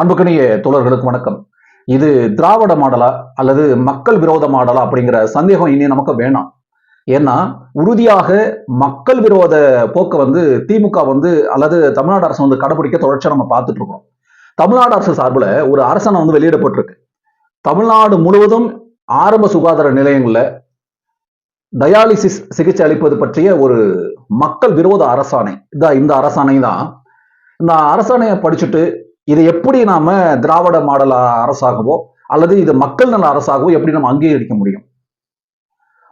அன்புக்கணிய தோழர்களுக்கு வணக்கம். இது திராவிட மாடலா அல்லது மக்கள் விரோத மாடலா அப்படிங்கிற சந்தேகம் இனி நமக்கு வேணாம். ஏன்னா உறுதியாக மக்கள் விரோத போக்கை வந்து திமுக வந்து அல்லது தமிழ்நாடு அரசு வந்து கடைபிடிக்க தொடர்ச்சியா நம்ம பார்த்துட்டு இருக்கோம் தமிழ்நாடு அரசு சார்பில் ஒரு அரசாணை வந்து வெளியிடப்பட்டிருக்கு தமிழ்நாடு முழுவதும் ஆரம்ப சுகாதார நிலையங்களில் டயாலிசிஸ் சிகிச்சை அளிப்பது பற்றிய ஒரு மக்கள் விரோத அரசாணை. இதான் இந்த அரசாணை தான் இந்த அரசாணையை படிச்சுட்டு இதை எப்படி நாம திராவிட மாடல் அரசாகவோ அல்லது இது மக்கள் நல அரசாகவோ எப்படி நம்ம அங்கீகரிக்க முடியும்?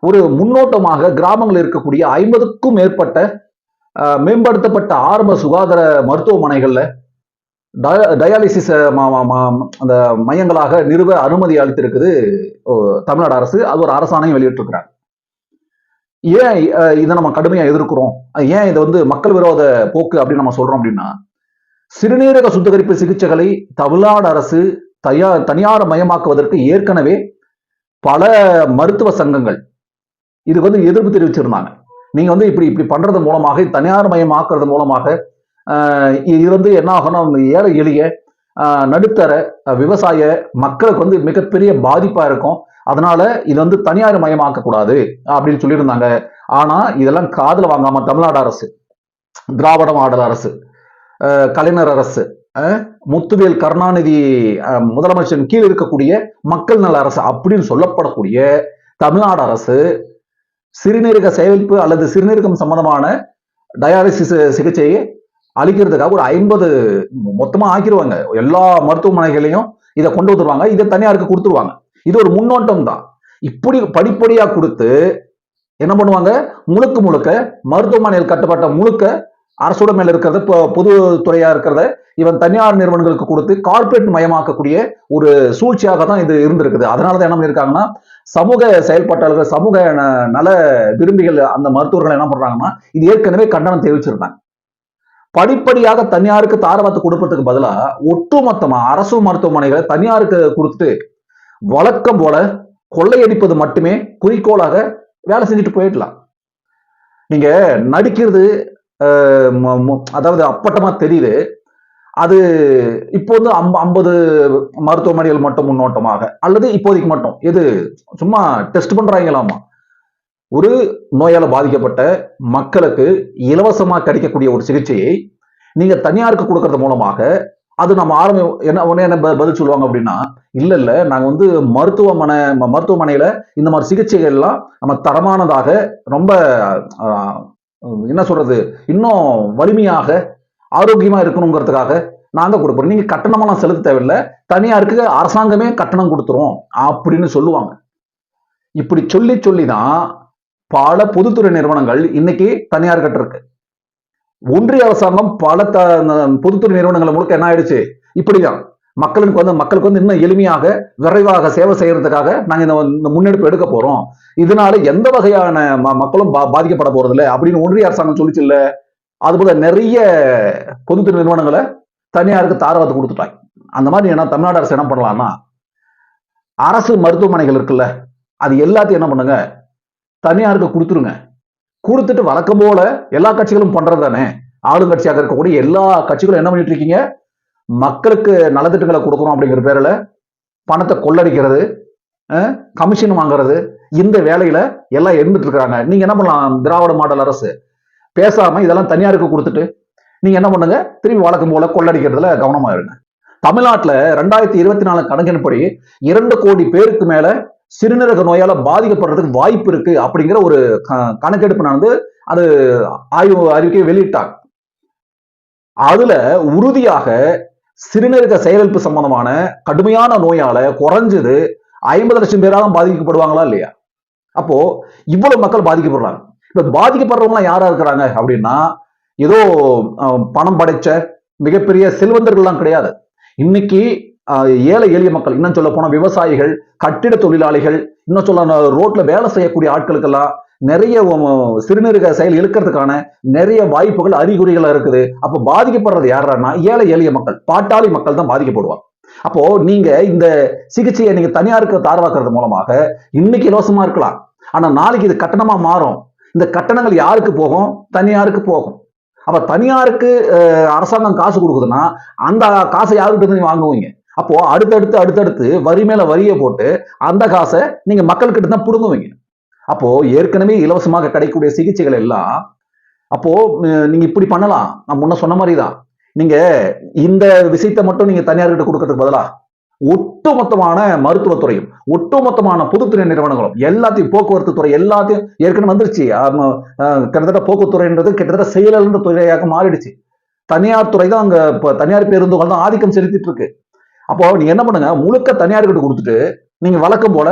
ஒரு முன்னோட்டமாக கிராமங்களில் இருக்கக்கூடிய ஐம்பதுக்கும் மேற்பட்ட மேம்படுத்தப்பட்ட ஆரம்ப சுகாதார மருத்துவமனைகள்ல டயாலிசிஸ் ம- அந்த மையங்களாக நிறுவ அனுமதி அளித்திருக்குது ஓ, தமிழ்நாடு அரசு. அது ஒரு அரசாணையும் வெளியிட்டிருக்கிறாங்க. ஏன் இதை நம்ம கடுமையா எதிர்க்கிறோம்? ஏன் இதை வந்து மக்கள் விரோத போக்கு அப்படின்னு நம்ம சொல்றோம் அப்படின்னா சிறுநீரக சுத்திகரிப்பு சிகிச்சைகளை தமிழ்நாடு அரசு தயா தனியார் மயமாக்குவதற்கு ஏற்கனவே பல மருத்துவ சங்கங்கள் இதுக்கு வந்து எதிர்ப்பு தெரிவிச்சிருந்தாங்க. நீங்க வந்து இப்படி இப்படி பண்றது மூலமாக தனியார் மயமாக்குறது மூலமாக இது வந்து என்ன ஆகும்னா ஏழை எளிய நடுத்தர விவசாய மக்களுக்கு வந்து மிகப்பெரிய பாதிப்பா இருக்கும். அதனால இது வந்து தனியார் மயமாக்க கூடாது அப்படின்னு சொல்லியிருந்தாங்க. ஆனா இதெல்லாம் காதுல வாங்காம தமிழ்நாடு அரசு திராவிட மாடல் அரசு கலைஞர் அரசு முத்துவேல் கருணாநிதி அஹ், முதலமைச்சரின் கீழ் இருக்கக்கூடிய மக்கள் நல அரசு அப்படின்னு சொல்லப்படக்கூடிய தமிழ்நாடு அரசு சிறுநீரக செயல்பு அல்லது சிறுநீரகம் சம்பந்தமான டயாலிசிஸ் சிகிச்சையை அளிக்கிறதுக்காக ஒரு ஐம்பது மொத்தமா ஆக்கிடுவாங்க எல்லா மருத்துவமனைகளையும் இதை கொண்டு வந்துருவாங்க. இதை தனியாருக்கு கொடுத்துருவாங்க. இது ஒரு முன்னோட்டம் தான். இப்படி படிப்படியா கொடுத்து என்ன பண்ணுவாங்க? முழுக்க முழுக்க மருத்துவமனையில் கட்டப்பட்ட முழுக்க அரசோட மேல இருக்கிறத இப்போ பொதுத்துறையா இருக்கிறத. இவன் தனியார் நிறுவனங்களுக்கு கொடுத்து கார்ப்பரேட் மயமாக்கக்கூடிய ஒரு சூழ்ச்சியாக தான் இது இருந்திருக்குது. அதனால தான் என்ன பண்ணியிருக்காங்கன்னா சமூக செயல்பாட்டாளர்கள் சமூக ந- நல விரும்பிகள் அந்த மருத்துவர்கள் என்ன பண்றாங்கன்னா இது ஏற்கனவே கண்டனம் தெரிவிச்சிருந்தாங்க படிப்படியாக தனியாருக்கு தாரவாத்து கொடுப்பதுக்கு பதிலா ஒட்டுமொத்தமா அரசு மருத்துவமனைகளை தனியாருக்கு கொடுத்துட்டு வழக்கம் போல கொள்ளையடிப்பது மட்டுமே குறிக்கோளாக வேலை செஞ்சுட்டு போயிடலாம். நீங்க நடிக்கிறது அதாவது அப்பட்டமா தெரியுது. அது இப்போ வந்து ஐம்ப- ஐம்பது மருத்துவமனைகள் மட்டும் முன்னோட்டமாக அல்லது இப்போதைக்கு மட்டும். எது? சும்மா டெஸ்ட் பண்றாங்களாமா? ஒரு நோயால பாதிக்கப்பட்ட மக்களுக்கு இலவசமா கிடைக்கக்கூடிய ஒரு சிகிச்சையை நீங்க தனியாருக்கு கொடுக்கறது மூலமாக அது நம்ம ஆரம்பி என்ன உடனே என்ன ப- பதில் சொல்லுவாங்க அப்படின்னா இல்ல இல்ல நாங்க வந்து மருத்துவமனை ம- மருத்துவமனையில இந்த மாதிரி சிகிச்சைகள்லாம் நம்ம தரமானதாக ரொம்ப என்ன சொல்றது? இன்னும் வலிமையாக ஆரோக்கியமா இருக்கணுங்கிறதுக்காக நாங்க கொடுப்போம் நீங்க கட்டணமெல்லாம் செலுத்த தேவையில்லை. தனியாருக்கு அரசாங்கமே கட்டணம் கொடுத்துரும் அப்படின்னு சொல்லுவாங்க. இப்படி சொல்லி சொல்லி தான் பல பொதுத்துறை நிறுவனங்கள் இன்னைக்கு தனியார் கிட்ட இருக்கு. ஒன்றிய அரசாங்கம் பல த பொதுத்துறை நிறுவனங்கள் முழுக்க என்ன ஆயிடுச்சு? இப்படிதான். மக்களுக்கு வந்து மக்களுக்கு வந்து இன்னும் எளிமையாக விரைவாக சேவை செய்யறதுக்காக நாங்கள் இந்த முன்னெடுப்பு எடுக்க போறோம். இதனால எந்த வகையான ம- மக்களும் பா- பாதிக்கப்பட போறது இல்லை அப்படின்னு ஒன்றிய அரசாங்கம் சொல்லிச்சு இல்ல. அதுபோல நிறைய பொதுத்துறை நிறுவனங்களை தனியாருக்கு தாரவாத்து கொடுத்துட்டாங்க. அந்த மாதிரி என்ன தமிழ்நாடு அரசு என்ன பண்ணலாம்னா அரசு மருத்துவமனைகள் இருக்குல்ல அது எல்லாத்தையும் என்ன பண்ணுங்க தனியாருக்கு கொடுத்துருங்க. கொடுத்துட்டு வழக்கம் போல எல்லா கட்சிகளும் பண்றது தானே ஆளுங்கட்சியாக இருக்கக்கூடிய எல்லா கட்சிகளும் என்ன பண்ணிட்டு இருக்கீங்க மக்களுக்கு நலத்திட்டங்களை கொடுக்கணும் அப்படிங்கிற பேரில் பணத்தை கொள்ளடிக்கிறது அஹ், கமிஷன் வாங்குறது இந்த வேலையில எல்லாம் இருந்துட்டு இருக்கிறாங்க நீங்க என்ன பண்ணலாம் திராவிட மாடல் அரசு? பேசாம இதெல்லாம் தனியாருக்கு கொடுத்துட்டு நீங்க என்ன பண்ணுங்க திரும்பி வழக்கம் போல கொள்ளடிக்கிறதுல கவனமா இருங்க. தமிழ்நாட்டுல ரெண்டாயிரத்தி இருபத்தி நாலு கணக்கின்படி இரண்டு கோடி பேருக்கு மேல சிறுநீரக நோயால பாதிக்கப்படுறதுக்கு வாய்ப்பு இருக்கு அப்படிங்கிற ஒரு க- கணக்கெடுப்பு நடந்து அது ஆய்வு அறிக்கை வெளியிட்டாங்க. அதுல உறுதியாக சிறுநீரக செயலிழப்பு சம்பந்தமான கடுமையான நோயால குறைஞ்சது ஐம்பது லட்சம் பேராலும் பாதிக்கப்படுவாங்களா இல்லையா? அப்போ இவ்வளவு மக்கள் பாதிக்கப்படுறாங்க. இப்ப பாதிக்கப்படுறவங்க யாரா இருக்கிறாங்க அப்படின்னா ஏதோ பணம் படைச்ச மிகப்பெரிய செல்வந்தர்கள்லாம் கிடையாது. இன்னைக்கு ஏழை எளிய மக்கள் இன்னும் சொல்ல போனால் விவசாயிகள் கட்டிட தொழிலாளிகள் இன்னும் சொல்ல ரோட்ல வேலை செய்யக்கூடிய ஆட்களுக்கெல்லாம் நிறைய சிறுநீரக செயல் இழுக்கிறதுக்கான நிறைய வாய்ப்புகள் அறிகுறிகள் இருக்குது. அப்ப பாதிக்கப்படுறது யாருன்னா ஏழை எளிய மக்கள் பாட்டாளி மக்கள் தான் பாதிக்கப்படுவாங்க. அப்போ நீங்க இந்த சிகிச்சையை நீங்க தனியாருக்கு தாரவாக்குறது மூலமாக இன்னைக்கு இலவசமா இருக்கலாம். ஆனா நாளைக்கு இது கட்டணமா மாறும். இந்த கட்டணங்கள் யாருக்கு போகும்? தனியாருக்கு போகும். அப்ப தனியாருக்கு அரசாங்கம் காசு கொடுக்குதுன்னா அந்த காசை யாருக்கிட்ட வாங்குவீங்க? அப்போ அடுத்தடுத்து அடுத்தடுத்து வரி மேல வரியை போட்டு அந்த காசை நீங்க மக்கள்கிட்ட தான் புடுங்குவீங்க அப்போ ஏற்கனவே இலவசமாக கிடைக்கக்கூடிய சிகிச்சைகள் எல்லாம் அப்போ நீங்க இப்படி பண்ணலாம். நான் முன்ன சொன்ன மாதிரி தான் நீங்க இந்த விஷயத்தை மட்டும் நீங்க தனியார்கிட்ட கொடுக்கறதுக்கு பதிலா ஒட்டுமொத்தமான மருத்துவத்துறையும் ஒட்டுமொத்தமான பொதுத்துறை நிறுவனங்களும் எல்லாத்தையும் போக்குவரத்து துறை எல்லாத்தையும் ஏற்கனவே வந்துருச்சு. ஆமா, கிட்டத்தட்ட போக்குவரத்துறைன்றது கிட்டத்தட்ட செயலன்ற துறையாக மாறிடுச்சு. தனியார் துறை தான் அங்க தனியார் பேருந்துகள் தான் ஆதிக்கம் செலுத்திட்டு இருக்கு. அப்போ நீங்க என்ன பண்ணுங்க? முழுக்க தனியார்கிட்ட கொடுத்துட்டு நீங்க வழக்கம் போல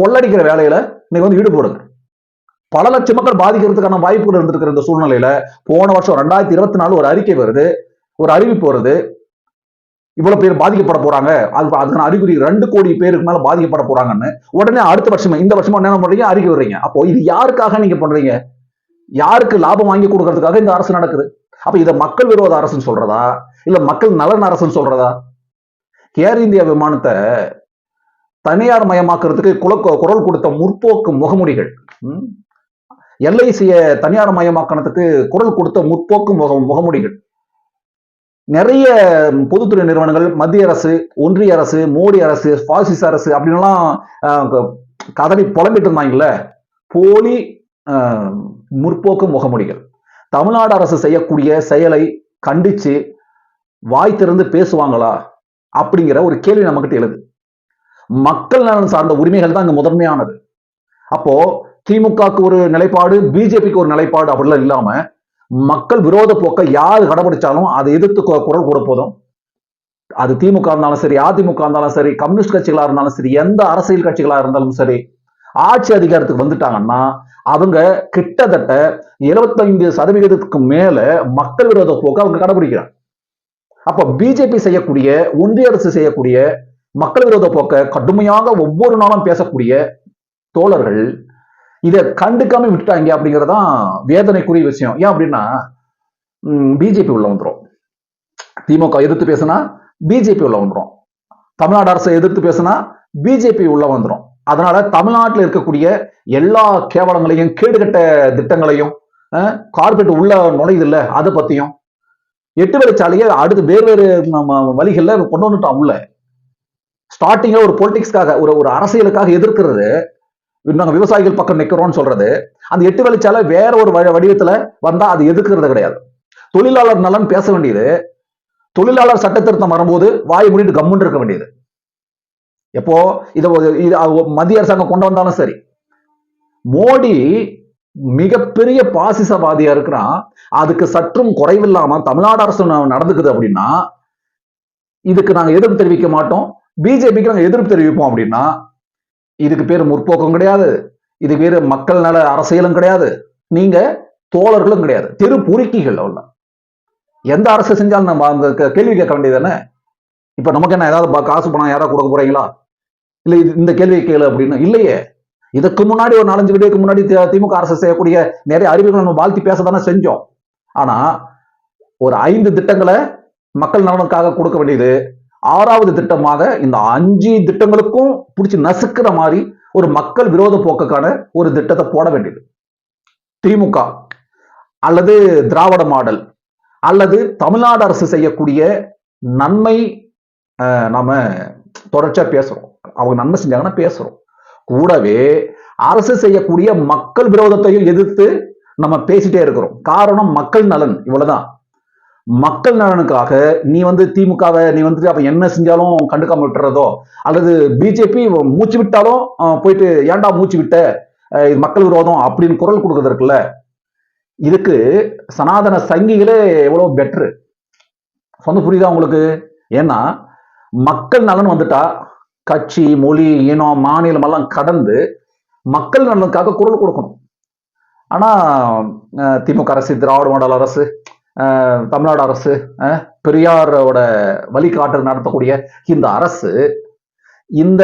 கொள்ளடிக்கிற வேலையில நீங்க வந்து ஈடுபடுங்க பல லட்சம் மக்கள் பாதிக்கிறதுக்கான வாய்ப்புகள் இருந்திருக்கிற இந்த சூழ்நிலையில போன வருஷம் ரெண்டாயிரத்தி இருபத்தி நாலு ஒரு அறிக்கை வருது. ஒரு அறிவிப்பு வருது. இவ்வளவு பேர் பாதிக்கப்பட போறாங்க. அது அதுக்கான அறிகுறி ரெண்டு கோடி பேருக்கு மேல பாதிக்கப்பட போறாங்கன்னு உடனே அடுத்த வருஷம் இந்த வருஷமா என்ன பண்றீங்க? அறிக்கை வர்றீங்க. அப்போ இது யாருக்காக நீங்க பண்றீங்க? யாருக்கு லாபம் வாங்கி கொடுக்கறதுக்காக இந்த அரசு நடக்குது. அப்ப இதை மக்கள் விரோத அரசுன்னு சொல்றதா? இல்ல மக்கள் நலன் அரசுன்னு சொல்றதா? ஏர் இந்தியா விமானத்தை தனியார் மயமாக்குறதுக்கு குல- குரல் கொடுத்த முற்போக்கு முகமுடிகள். எல்ஐசிய தனியார் மயமாக்கணத்துக்கு குரல் கொடுத்த முற்போக்கு முக முகமுடிகள். நிறைய பொதுத்துறை நிறுவனங்கள் மத்திய அரசு ஒன்றிய அரசு மோடி அரசு பாசிஸ் அரசு அப்படின்லாம் கதறி புலம்பிட்டு இருந்தாங்கல்ல? போலி முற்போக்கு முகமுடிகள். தமிழ்நாடு அரசு செய்யக்கூடிய செயலை கண்டிச்சு வாய் திறந்து பேசுவாங்களா? அப்படிங்கிற ஒரு கேள்வி நம்மகிட்ட எழுது. மக்கள் நலன் சார்ந்த உரிமைகள் தான் அங்க முதன்மையானது. அப்போ திமுகக்கு ஒரு நிலைப்பாடு பிஜேபிக்கு ஒரு நிலைப்பாடு அப்படிலாம் இல்லாம மக்கள் விரோத போக்கை யார் கடைபிடிச்சாலும் அதை எதிர்த்து குரல் கூட போதும். அது திமுக இருந்தாலும் சரி அதிமுக இருந்தாலும் சரி கம்யூனிஸ்ட் கட்சிகளா இருந்தாலும் சரி எந்த அரசியல் கட்சிகளா இருந்தாலும் சரி ஆட்சி அதிகாரத்துக்கு வந்துட்டாங்கன்னா அவங்க கிட்டத்தட்ட 75% சதவிகிதத்துக்கு மேல மக்கள் விரோத போக்கு அவங்க கடைபிடிக்கிறாங்க. அப்ப பிஜேபி செய்யக்கூடிய ஒன்றிய அரசு செய்யக்கூடிய மக்கள் விரோத போக்க கடுமையாக ஒவ்வொரு நாளும் பேசக்கூடிய தோழர்கள் இதை கண்டுக்காம விட்டுட்டாங்க அப்படிங்கறதான் வேதனைக்குரிய விஷயம். ஏன் அப்படின்னா பிஜேபி உள்ள வந்துடும் திமுக எதிர்த்து பேசுனா பிஜேபி உள்ள வந்துடும் தமிழ்நாடு அரசை எதிர்த்து பேசுனா பிஜேபி உள்ள வந்துடும் அதனால தமிழ்நாட்டில் இருக்கக்கூடிய எல்லா கேவலங்களையும் கேடுகட்ட திட்டங்களையும் கார்பரேட் உள்ள நுழையுது இல்லை அதை பத்தியும் எட்டு வழிச்சாலையை அடுத்து வேறு வேறு நம்ம கொண்டு வந்துட்டோம் உள்ள. ஸ்டார்டிங்கில் ஒரு பொலிட்டிக்ஸ்க்காக ஒரு ஒரு அரசியலுக்காக எதிர்க்கிறது. நாங்க விவசாயிகள் பக்கம் நிற்கிறோம்னு சொல்றது. அந்த எட்டு வழிச்சாலை வேற ஒரு வ- வடிவத்துல அது எதிர்க்கிறது கிடையாது. தொழிலாளர் நலன் பேச வேண்டியது. தொழிலாளர் சட்ட திருத்தம் வரும்போது வாய் மூடிட்டு கம்முன்னு இருக்க வேண்டியது. எப்போ? இதை இது மத்திய அரசாங்கம் கொண்டு வந்தாலும் சரி. மோடி மிகப்பெரிய பாசிசவாதியா இருக்கிறான். அதுக்கு சற்றும் குறைவில்லாம தமிழ்நாடு அரசு நடந்துக்குது அப்படின்னா இதுக்கு நாங்க எதிர்ப்பு தெரிவிக்க மாட்டோம். பிஜேபிக்கு நாங்க எதிர்ப்பு தெரிவிப்போம் அப்படின்னா இதுக்கு பேர் முற்போக்கம் கிடையாது. இது பேர் மக்கள் நல அரசியலும் கிடையாது. நீங்க தோழர்களும் கிடையாது. தெரு பொறுக்கிகள் உள்ள எந்த அரசு செஞ்சாலும் நம்ம அந்த கேள்வி கேட்க வேண்டியது தானே இப்ப நமக்கு என்ன ஏதாவது காசு பணம் யாராவது கொடுக்க போறீங்களா? இல்ல இது இந்த கேள்வியை கேளு அப்படின்னு. இல்லையே. இதுக்கு முன்னாடி ஒரு நாலஞ்சு வீடியோக்கு முன்னாடி தி- திமுக அரசு செய்யக்கூடிய நிறைய அறிவுகளை நம்ம வாழ்த்தி பேச தானே செஞ்சோம். ஆனா ஒரு ஐந்து திட்டங்களை மக்கள் நலனுக்காக கொடுக்க வேண்டியது ஆறாவது திட்டமாக இந்த அஞ்சு திட்டங்களுக்கும் பிடிச்சி நசுக்கிற மாதிரி ஒரு மக்கள் விரோத போக்குக்கான ஒரு திட்டத்தை போட வேண்டியது. திமுக அல்லது திராவிட மாடல் அல்லது தமிழ்நாடு அரசு செய்யக்கூடிய நன்மை நாம தொடர்ச்சியா பேசுறோம். அவங்க நன்மை செஞ்சாங்கன்னா பேசுறோம். கூடவே அரசு செய்யக்கூடிய மக்கள் விரோதத்தையும் எதிர்த்து நம்ம பேசிட்டே இருக்கிறோம். காரணம் மக்கள் நலன் இவ்வளவுதான். மக்கள் நலனுக்காக நீ வந்து திமுகவை நீ வந்துட்டு அப்ப என்ன செஞ்சாலும் கண்டுக்காம விட்டுறதோ அல்லது பிஜேபி மூச்சு விட்டாலும் போயிட்டு ஏன்டா மூச்சு விட்ட? இது மக்கள் விரோதம் அப்படின்னு குரல் கொடுக்கறது இருக்குல்ல? இதுக்கு சனாதன சங்கிகளே எவ்வளவு பெட்ரு சொந்த புரியுதா உங்களுக்கு? ஏன்னா மக்கள் நலன் வந்துட்டா கட்சி மொழி இனம் மாநிலம் எல்லாம் கடந்து மக்கள் நலனுக்காக குரல் கொடுக்கணும். ஆனா திமுக அரசு திராவிட மாடல் அரசு தமிழ்நாடு அரசு பெரியாரோட வழிகாட்டு நடத்தக்கூடிய இந்த அரசு இந்த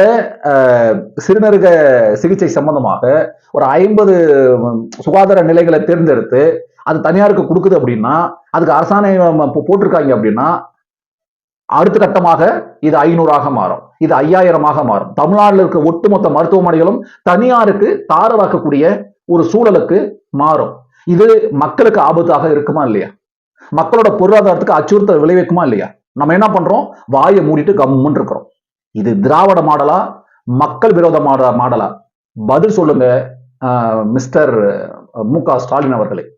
அஹ், சிறுநீரக சிகிச்சை சம்பந்தமாக ஒரு ஐம்பது சுகாதார நிலைகளை தேர்ந்தெடுத்து அது தனியாருக்கு கொடுக்குது அப்படின்னா அதுக்கு அரசாணை போட்டிருக்காங்க அப்படின்னா அடுத்த கட்டமாக இது ஐநூறாக மாறும். இது ஐயாயிரமாக மாறும். தமிழ்நாட்டில் இருக்க ஒட்டுமொத்த மருத்துவமனைகளும் தனியாருக்கு தாரவாக்கக்கூடிய ஒரு சூழலுக்கு மாறும். இது மக்களுக்கு ஆபத்தாக இருக்குமா இல்லையா? மக்களோட பொருளாதாரத்துக்கு அச்சுறுத்தல் விளைவிக்குமா இல்லையா? நம்ம என்ன பண்றோம்? வாயை மூடிட்டு கம்முன்னு இருக்கிறோம். இது திராவிட மாடலா? மக்கள் விரோத மாடலா? பதில் சொல்லுங்க ஆஹ் மிஸ்டர் மு க ஸ்டாலின் அவர்களே.